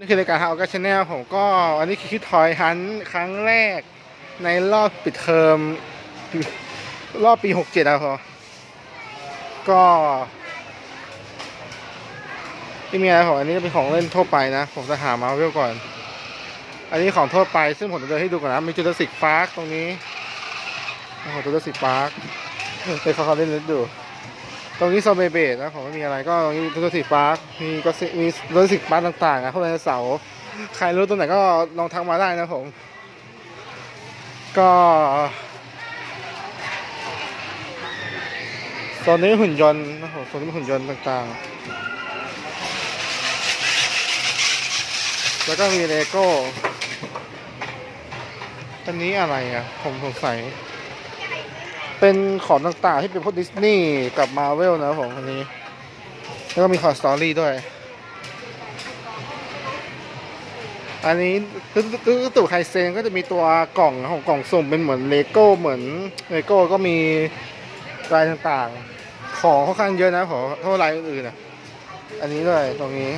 นี่คือรายการฮาวกับชาแนลผมก็อันนี้คือทอยฮันครั้งแรกในรอบปิดเทอมรอบปี67แล้วพอก็ที่มีอะไรของอันนี้เป็นของเล่นทั่วไปนะ ผมจะหามาเวลก่อน อันนี้ของทั่วไปซึ่งผมจะเดินให้ดูก่อนนะมีจูราสสิกพาร์คตรงนี้ของจูราสสิกพาร์คไปเขาเขาเล่นเล่นดู ตรงนี้โซเบเบตนะผมไม่มีอะไรก็ตรงนี้ราสสิกพาร์คมีก็มีราสสิกพาร์คต่างๆนะพวกไดโนเสาร์ใครรู้ตรงไหนก็ลองทักมาได้นะผม ก็โซนนี้หุ่นยนต์นะผมโซนนี้หุ่นยนต์ต่างๆ แล้วก็มีเลโก้อันนี้อะไรอะ ผมสงสัย เป็นของต่างๆที่เป็นพวกดิสนีย์กับมาเวลนะผมอันนี้ แล้วก็มีคองสตอรี่ด้วย อันนี้ตู้ตู้ตู้ไคเซนก็จะมีตัวกล่องของกล่องสุ่มเป็นเหมือนเลโก้เหมือนเลโก้ก็มีลายต่างๆ ของค่อนข้างเยอะนะขอเท่าลายอื่นๆอะอันนี้ด้วยตรงนี้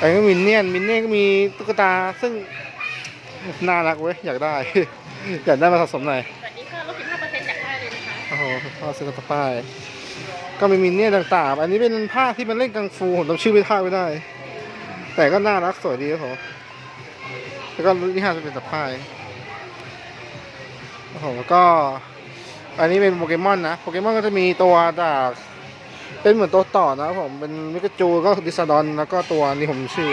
อันนี้มินเนี่ยนมินเนี่ยก็มีตุ๊กตาซึ่งน่ารักเว้ยอยากได้ อยากได้มาสะสมหน่อยสวัสดีค่ะลด15%จากได้เลยนะคะโอ้โหพ่อซื้อกระป้าย ก็มีมินเนี่ยนต่างๆ อันนี้เป็นภาคที่มันเล่นกังฟูผมจำชื่อไม่ได้ไม่ได้ แต่ก็น่ารักสวยดีครับผมแล้วก็นี่ห้าจะเป็นตะป้ายโอ้โหแล้วก็ อันนี้เป็นโปเกมอนนะโปเกมอนก็จะมีตัวจากเป็นเหมือนตัวต่อนะครับผมเป็นมิกาจูก็ดิซาดอนแล้วก็ตัวนี้ผมชื่อ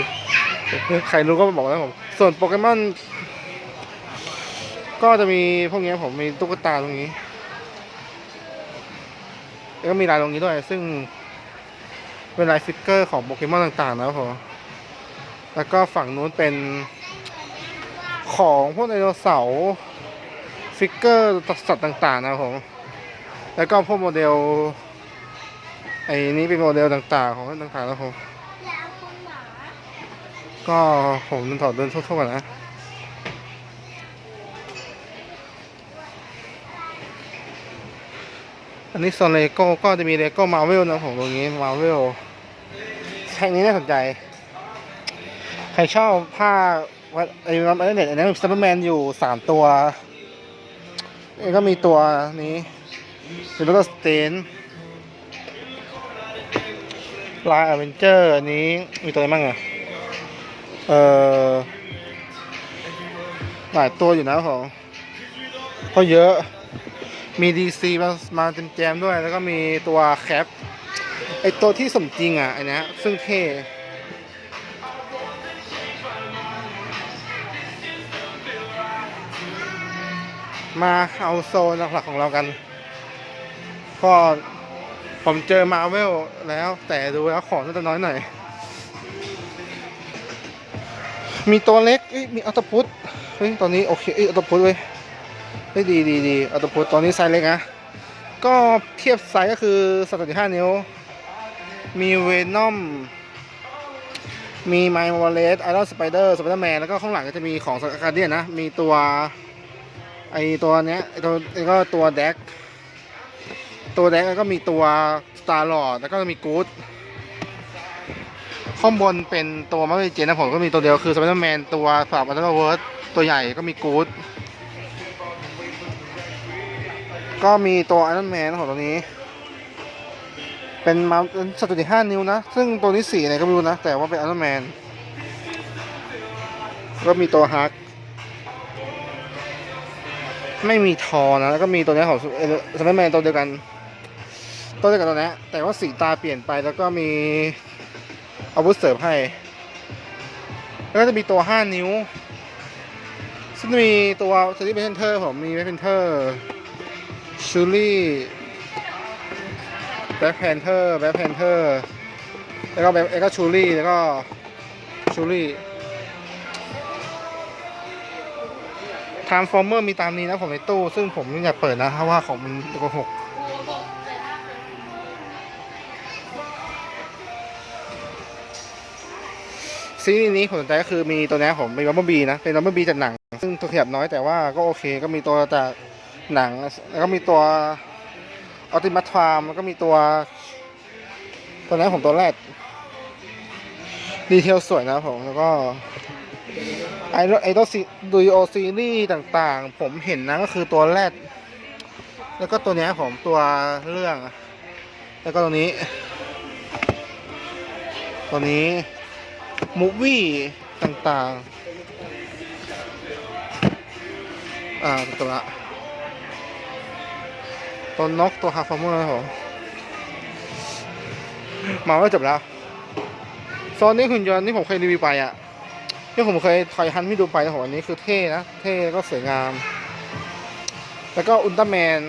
ใครรู้ก็มาบอกนะผม ส่วนโปเกมอน ก็จะมีพวกนี้ผมมีตุ๊กตาตรงนี้ แล้วก็มีลายตรงนี้ด้วย ซึ่งเป็นลายฟิกเกอร์ของโปเกมอนต่างๆนะครับผมแล้วก็ฝั่งนู้นเป็นของพวกไดโนเสาร์ฟิกเกอร์สัตว์ต่างๆนะครับผม แล้วก็พวกโมเดลไอ้นี้เป็นโมเดลต่างๆ ของต่างๆแล้วผม ก็ผมถอดเดินทั่วๆก่อนนะ อันนี้โซนเลโก้ก็จะมีเลโก้มาเวลนะผมตรงนี้มาเวลแท่งนี้น่าสนใจ ใครชอบผ้าวัดไอ้วัดเน็ตอันนี้ซัมเปอร์แมนอยู่สามตัวแล้วก็มีตัวนี้เป็นรถสเตนลายอเวนเจอร์อันนี้มีตัวอะไรบ้างอะเออหลายตัวอยู่นะผมก็เยอะ มี DC มามาเต็มแจมๆด้วย แล้วก็มีตัวแคปไอตัวที่สมจริงอะไอเนี้ยซึ่งเท่มาเอาโซนหลักๆของเรากัน ก็ผมเจอมาเวลแล้ว แต่ดูแล้วของน่าจะน้อยหน่อย มีตัวเล็กมีอัตพุทเฮ้ยตอนนี้โอเคอัตพุทเว้ย ฮ้ยดีดีดีอัตพุทตอนนี้ไซส์เล็กนะ ก็เทียบไซส์ก็คือสตัดห้านิ้ว มีเวนอม มีไมล์วอลเลสไอรอนสไปเดอร์สไปเดอร์แมนแล้วก็ข้างหลังก็จะมีของสกัดเดียนนะ มีตัว ไอตัวเนี้ยไอตัวไอก็ตัวแดก ตัวแดกแล้วก็มีตัวสตาร์ลอร์แล้วก็มีกู๊ดข้างบนเป็นตัวมาริเจนนะผมก็มีตัวเดียวคือสไปเดอร์แมนตัวสามอัลตร้าเวิร์ดตัวใหญ่ก็มีกู๊ด ก็มีตัวไอรอนแมนของตัวนี้ เป็นมาเป็นสตูดิห้านิ้วนะ ซึ่งตัวนี้สีไหนก็ไม่รู้นะ แต่ว่าเป็นไอรอนแมน ก็มีตัวฮัก ไม่มีทอนะ แล้วก็มีตัวนี้ของสไปเดอร์แมนตัวเดียวกัน ตัวเดียวกันตัวนี้ แต่ว่าสีตาเปลี่ยนไป แล้วก็มีอาวุธเสริมให้ แล้วก็จะมีตัวห้านิ้วซึ่งมีตัวสตีเปนเทอร์ผมมีเปนเทอร์ ชูรี่แบ็คแพนเทอร์แบ็คแพนเทอร์แล้วก็แบ็คแล้วก็ชูรี่แล้วก็ชูรี่ทามฟอร์เมอร์มีตามนี้นะผมในตู้ ซึ่งผมอยากเปิดนะเพราะว่าของมันโกหกซีรีส์นี้ผมสนใจก็คือมีตัวนี้ผมเป็นรัมเบอร์บีนะ เป็นรัมเบอร์บีจากหนัง ซึ่งตัวขยับน้อยแต่ว่าก็โอเคก็มีตัวจาก หนัง แล้วก็มีตัวอัลติมัตฟาร์มแล้วก็มีตัว ตัวนั้นผมตัวแรก ดีเทลสวยนะผม แล้วก็ไอรไอตัวซีดูโอซีรีส์ต่างๆ ผมเห็นนะก็คือตัวแรดแล้วก็ตัวนี้ผมตัวเรื่อง แล้วก็ตัวนี้ ตัวนี้มูวี่ต่างๆ อ่าตัวละ ตัวนกตัวฮาฟอร์เมอร์ครับผมมาว่าจบแล้วโซนนี้หุ่นยนต์ที่ผมเคยรีวิวไปอะที่ผมเคยถอยฮันที่ดูไปนะผมอันนี้คือเท่นะ เท่ก็สวยงาม แล้วก็อุลตร้าแมน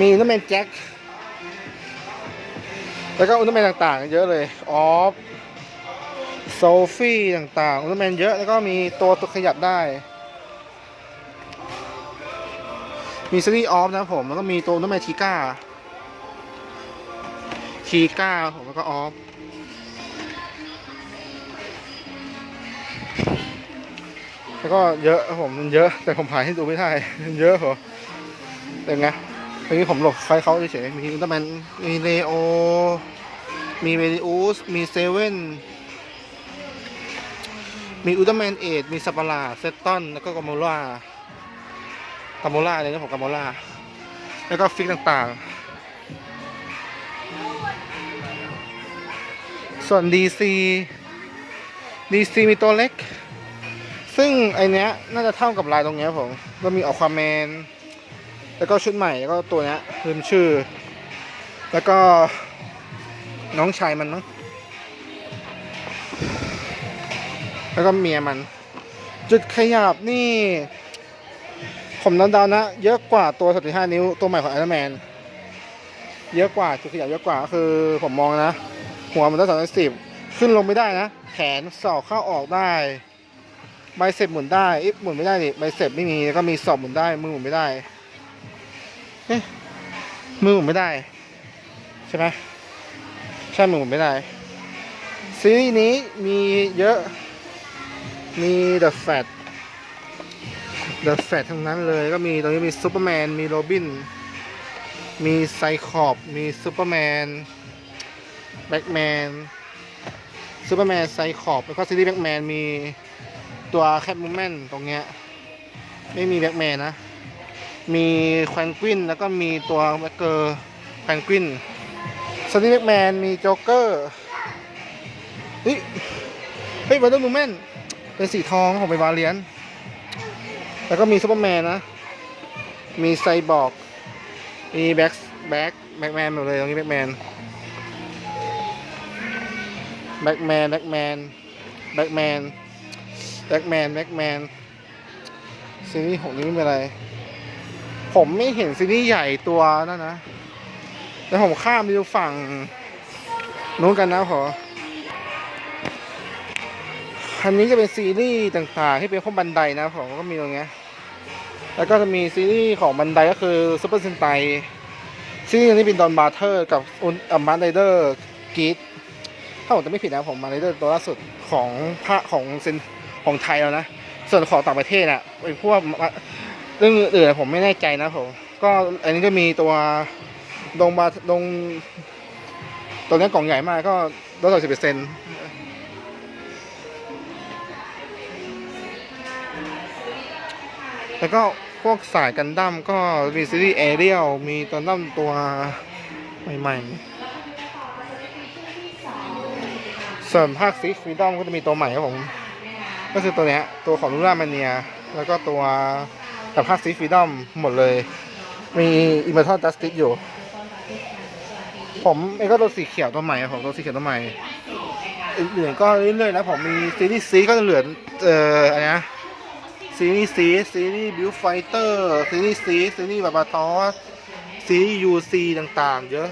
มีอุลตร้าแมนแจ็ค แล้วก็อุลตร้าแมนต่างๆ เยอะเลย ออฟ โซฟี่ต่างๆ อุลตร้าแมนเยอะ แล้วก็มีตัวตัวขยับได้ มีซีรีส์ออฟนะผม แล้วก็มีตัวอุลตร้าแมนทีก้า ทีก้าผมแล้วก็ออฟแล้วก็เยอะผมมันเยอะ แต่ผมถ่ายให้ดูไม่ได้มันเยอะเหรอเป็นไงตอนนี้ผมหลบไฟเขาเฉยๆมีอุลตร้าแมนมีเลโอ มีเวริอุสมีเซเว่นมีอุลตร้าแมนเอดมีสัปปะหลาเซตตอนแล้วก็กาโมล่า กาโมล่าเลยนะผมกาโมล่า แล้วก็ฟิกต่างๆ ส่วน DC DC มีตัวเล็ก ซึ่งไอเนี้ยน่าจะเท่ากับลายตรงเนี้ยผมก็มีออกความแมน แล้วก็ชุดใหม่ แล้วก็ตัวเนี้ยลืมชื่อ แล้วก็น้องชายมันมั้งแล้วก็เมียมัน จุดขยับนี่ ผมนันดาวนะ เยอะกว่าตัว35นิ้วตัวใหม่ของไอรอนแมนเยอะกว่าจุดขยับเยอะกว่าคือผมมองนะ หัวมันได้สองร้อยสิบขึ้นลงไม่ได้นะ แขนสอกเข้าออกได้ใบเสร็จหมุนได้อิฟหมุนไม่ได้ดิใบเสร็จไม่มีแล้วก็มีสอบหมุนได้ มือหมุนไม่ได้เอ๊ะมือหมุนไม่ได้ ใช่ไหมใช่มือหมุนไม่ได้ซีรีส์นี้มีเยอะ มี The Fat The Fat ทั้งนั้นเลยก็มีตรงนี้มีซูเปอร์แมนมีโรบิน มีไซคอบมีซูเปอร์แมนแบ็กแมนซูเปอร์แมนไซคอบแล้วก็ซีรีส์แบ็กแมนมีตัวแคปมูแมนตรงเนี้ยไม่มีแบ็กแมนนะ มีแควนกวินแล้วก็มีตัวแบ็กเกอร์แควนกวินซีรีส์แบ็กแมนมีโจ๊กเกอร์เฮ้ยเฮ้ยวันเดอร์มูแมนเป็นสีทองของเป็นวาเลียน แล้วก็มีซูเปอร์แมนนะ มีไซบอร์ก มีแบ็กแบ็กแบ็กแมนหมดเลยตรงนี้แบ็กแมน แบ็กแมนแบ็กแมนแบ็กแมนแบ็กแมนแบ็กแมนซีรีส์หกนี้ไม่เป็นไร ผมไม่เห็นซีรีส์ใหญ่ตัวนั่นนะ แต่ผมข้ามไปดูฝั่งนู้นกันนะขอ อันนี้จะเป็นซีรีส์ต่างๆ ที่เป็นของบันไดนะผมก็มีตรงเนี้ย แล้วก็จะมีซีรีส์ของบันไดก็คือซูเปอร์เซนไตซีรีส์นี้เป็นดอนบาร์เทอร์กับอุนอัมบันไดเดอร์กีดถ้าผมจะไม่ผิดนะผมมาไดเดอร์ตัวล่าสุดของพระของเซนของไทยแล้วนะ ส่วนของต่างประเทศอะเป็นพวกเรื่องอื่นผมไม่แน่ใจนะผม ก็อันนี้ก็มีตัวดงบาดงตัวนี้กล่องใหญ่มากก็ลดต่อสิบเปอร์เซ็นต์ แล้วก็พวกสายกันดั้มก็มีซีรีส์แอเรียลมีตัวดั้มตัวใหม่ๆ ส่วนภาคซีฟรีดอมก็จะมีตัวใหม่ครับผม ก็คือตัวเนี้ย ตัวของลูรามาเนีย แล้วก็ตัวกับภาคซีฟรีดอมหมดเลย มีอิมเมอร์ทัลจัสติสอยู่ ผมเองก็ตัวสีเขียวตัวใหม่ครับผมตัวสีเขียวตัวใหม่อื่นๆก็เรื่อยๆนะผมมีซีรีส์ซีก็เหลือเอ่ออะไรนะ ซีรีส์ซีซีรีส์บิวไฟเตอร์ซีรีส์ซีซีรีส์บาบาทอสซีรีส์ยูซีต่างๆ เยอะ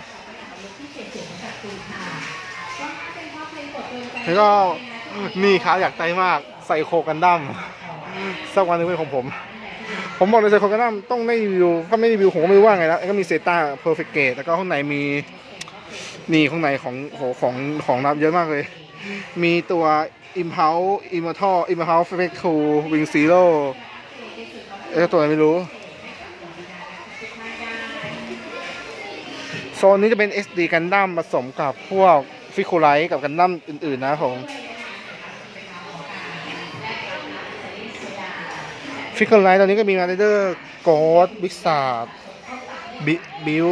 แล้วก็นี่ครับอยากใจมากไซโคกันดั้มสักวันหนึงเป็นของผม ผมบอกเลยไซโคกันดั้มต้องได้รีวิว ถ้าไม่รีวิวผมก็ไม่รู้ว่าไงแล้วแล้วก็มีเซต้าเพอร์เฟกเกตแล้วก็ข้างในมี นี่ข้างในของโหของของรับเยอะมากเลย มีตัว Impulse Immortal Impulse f e c t 2 Wing Zero เอ้ตัวอะไรไม่รู้ โซนนี้จะเป็น SD Gundam ผสมกับพวกฟิคูไลท์กับกันดั้มอื่น ๆ นะครับผมฟิกเกอร์ไลท์ตอนนี้ก็มีมาเดอร์โกดบิ๊กซาร์บิว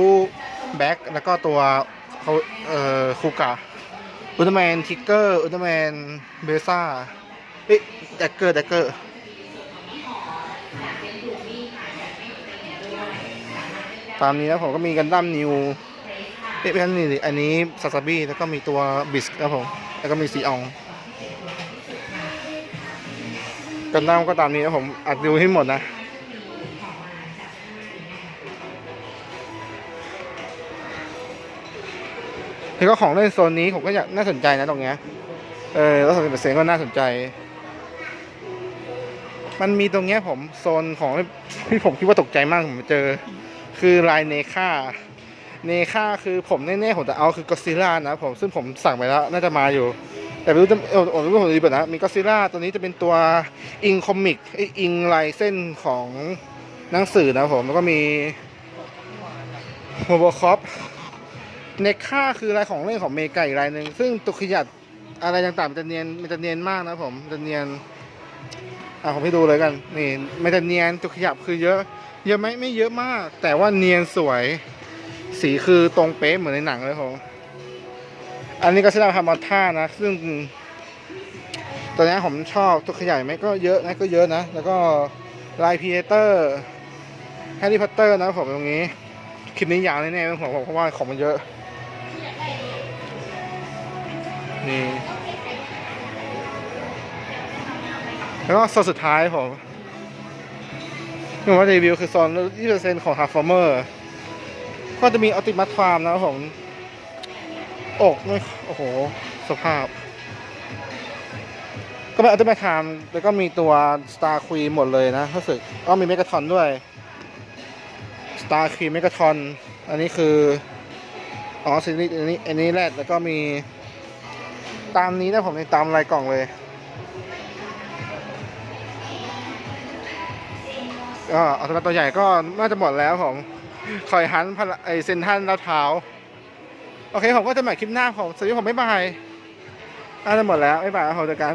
แบ็กแล้วก็ตัวเขาเอ่อคูกะ อุลตร้าแมนทิกเกอร์ อุลตร้าแมนเบซ่าเอ๊ะแดกเกอร์แดกเกอร์ตามนี้นะผมก็มีกันดั้มนิวเอ๊ะไม่ใช่นี่อันนี้ซาซาบิแล้วก็มีตัวบิสครับผมแล้วก็มีซีอองกันดั้มก็ตามนี้นะผมอัดดูให้หมดนะ แล้วก็ของเล่นโซนนี้ผมก็อยากน่าสนใจนะตรงเนี้ย เออแล้วสองเปอร์เซ็นต์ก็น่าสนใจ มันมีตรงเนี้ยผมโซนของที่ผมคิดว่าตกใจมากผมเจอ คือลายเนค่า เนค่าคือผมแน่ๆผมจะเอาคือกอซิล่านะผมซึ่งผมสั่งไปแล้ว น่าจะมาอยู่ แต่ไม่รู้จะเออผมไม่รู้ผมดีเปิดนะ มีก็ซิล่าตัวนี้จะเป็นตัวอิงคอมิกอยอิงลายเส้นของหนังสือนะผมแล้วก็มีโมโบคอป เนค่าคือลายของเล่นของเมกาอีกลายหนึ่งซึ่งตัวขยัดอะไรต่างๆมันจะเนียนมันจะเนียนมากนะผมมันจะเนียนอะผมให้ดูเลยกัน นี่มันจะเนียนตัวขยับคือเยอะ เยอะไหมไม่เยอะมาก แต่ว่าเนียนสวย สีคือตรงเป๊ะเหมือนในหนังเลยผมอันนี้ก็แสดงทำมอท่านะ ซึ่งตัวนี้ผมชอบตัวขยายไหมก็เยอะนะก็เยอะนะ แล้วก็ลายพีเตอร์แฮร์รี่พอตเตอร์นะผมตรงนี้ คลิปนี้ยาวแน่ๆผมเพราะว่าของมันเยอะ นี่แล้วก็โซนสุดท้ายผมที่ผมว่ารีวิวคือโซน20%ของ Transformer ก็จะมีออติมัสฟาร์มนะครับผม อกไม่โอ้โห สภาพ ก็เป็นอัลติเมทไทม์แล้วก็มีตัว Star Queen หมดเลยนะรู้สึกก็มีเมก a ทอนด้วย Star Queen เมก a ทอน อันนี้คือ อ๋อซีรีส์อันนี้อันนี้แรกแล้วก็มี ตามนี้นะผมในตามลายกล่องเลยก็อัลติเมทตัวใหญ่ก็น่าจะหมดแล้วผมคอยฮันพไอเซนทันลาดพร้าว โอเค ผมก็จะหม่คลิปหน้าผมสวัสดีผมไม่บายน่าจะหมดแล้วไม่บายครับผมเจอกัน